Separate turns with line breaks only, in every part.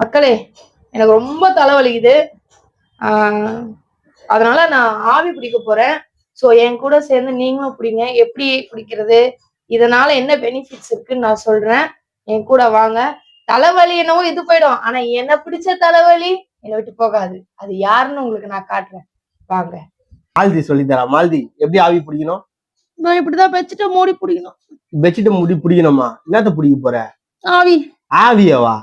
மக்களே எனக்கு ரொம்ப தலைவலிக்குது. அதனால நான் ஆவி பிடிக்க போறேன். ஸோ என் கூட சேர்ந்து நீங்களும் பிடிங்க. எப்படி பிடிக்கிறது? இதனால என்ன பெனிஃபிட்ஸ் இருக்குன்னு நான் சொல்றேன். என் கூட வாங்க. தலைவலி என்னவோ இது போயிடும். ஆனா என்ன பிடிச்ச தலைவலி? என்னை விட்டு போகாது. அது யாருன்னு உங்களுக்கு நான் காட்டுறேன். வாங்க.
மால்தி சொல்லித்தரா. மால்தி எப்படி ஆவி பிடிக்கணும்?
நான் இப்படிதான் வச்சுட்டு மூடி பிடிக்கணும்.
பெட்ஷீட்டை முடி பிடிக்கணுமா? என்னத்த பிடிக்க போற?
ஆவி.
ஆவியவா?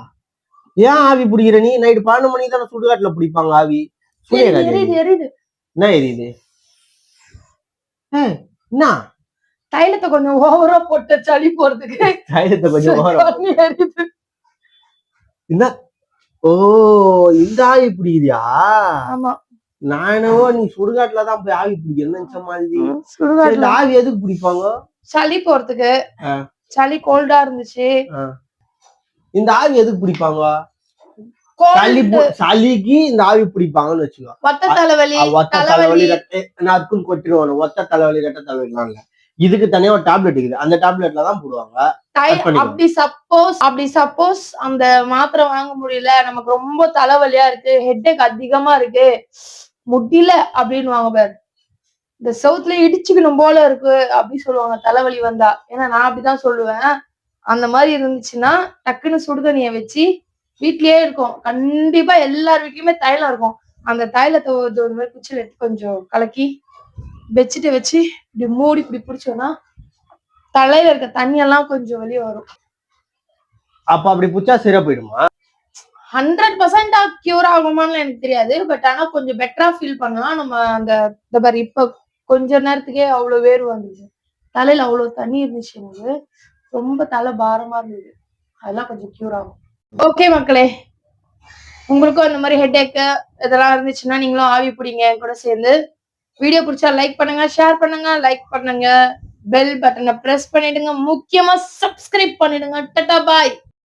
ஏன் ஆவி பிடிக்கிற நீ? நைட்டு பன்னெண்டு மணிக்கு தானே சுடுகாட்டுல பிடிப்பாங்க ஆவி. என்ன எரியுது? என்ன?
தைலத்தை கொஞ்சம் ஓவரா போட்டு சளி போறதுக்கு.
தைரியத்தை கொஞ்சம்
எரியுது.
என்ன? ஓ இந்த ஆவி பிடிக்கிறியா?
ஆமா.
நான் என்னவோ நீ சுடுகாட்டுல தான் போய் ஆவி பிடிக்கணும்னு நினைச்ச மாதிரி.
சுடுகாட்டுல.
ஆவி எதுக்கு பிடிப்பாங்க?
சளி போறதுக்கு. சளி கோல்டா இருந்துச்சு.
இந்த ஆவி எதுக்கு பிடிப்பாங்க? சளி சளிக்கு இந்த ஆவி பிடிப்பாங்கன்னு வச்சுக்கோ
வட்ட தலைவலி
ஒத்த தலைவலி. அதுக்குன்னு கொட்டிடுவானு ஒத்த தலைவலி ரெட்டை தலைவலிலாம் இல்ல இதுக்கு தனியா ஒரு டேப்லெட் இருக்குது. அந்த டேப்லெட்ல தான் போடுவாங்க.
அப்படி சப்போஸ் அப்படி சப்போஸ் அந்த மாத்திரை வாங்க முடியல. நமக்கு ரொம்ப தலைவலியா இருக்கு. ஹெட்டேக் அதிகமா இருக்கு. முடியல அப்படின்னு வாங்க பாரு. இந்த சவுத்துல இடிச்சுக்கணும் போல இருக்கு. அப்படின்னு சொல்லுவாங்க தலைவலி வந்தா. ஏன்னா நான் அப்படிதான் சொல்லுவேன். அந்த மாதிரி இருந்துச்சுன்னா டக்குன்னு சுடுதண்ணிய வச்சு வீட்லயே இருக்கும். கண்டிப்பா எல்லார் வீட்லயுமே தைலம் இருக்கும். அந்த தைலத்தை ஒரு மாதிரி குச்சில எடுத்து கொஞ்சம் கலக்கி வச்சுட்டு வச்சு இப்படி மூடி இப்படி பிடிச்சோம்னா தலையில இருக்க தண்ணி எல்லாம் கொஞ்சம் வெளியே வரும்.
அப்ப அப்படி புச்சா சிற போயிடுமா?
ஹண்ட்ரட் பர்சன்டா கியூர் ஆகுமான்னு எனக்கு தெரியாது. பட் ஆனா கொஞ்சம் பெட்டரா ஃபீல் பண்ணலாம். நம்ம அந்த இந்த பாரு இப்ப கொஞ்ச நேரத்துக்கே அவ்வளவு வேர்வை வந்துருச்சு. தலையில அவ்வளவு தண்ணி இருந்துச்சு எனக்கு. ரொம்ப தலை பாரமா இருந்தது. அதெல்லாம் கொஞ்சம் கியூர் ஆகும். ஓகே மக்களே. உங்களுக்கும் அந்த மாதிரி ஹெட் இதெல்லாம் இருந்துச்சுன்னா நீங்களும் ஆவி பிடிங்க என் கூட சேர்ந்து. வீடியோ பிடிச்சா லைக் பண்ணுங்க ஷேர் பண்ணுங்க லைக் பண்ணுங்க. பெல் பட்டனை பிரஸ் பண்ணிடுங்க. முக்கியமா சப்ஸ்கிரைப் பண்ணிடுங்க. டட்டா பாய்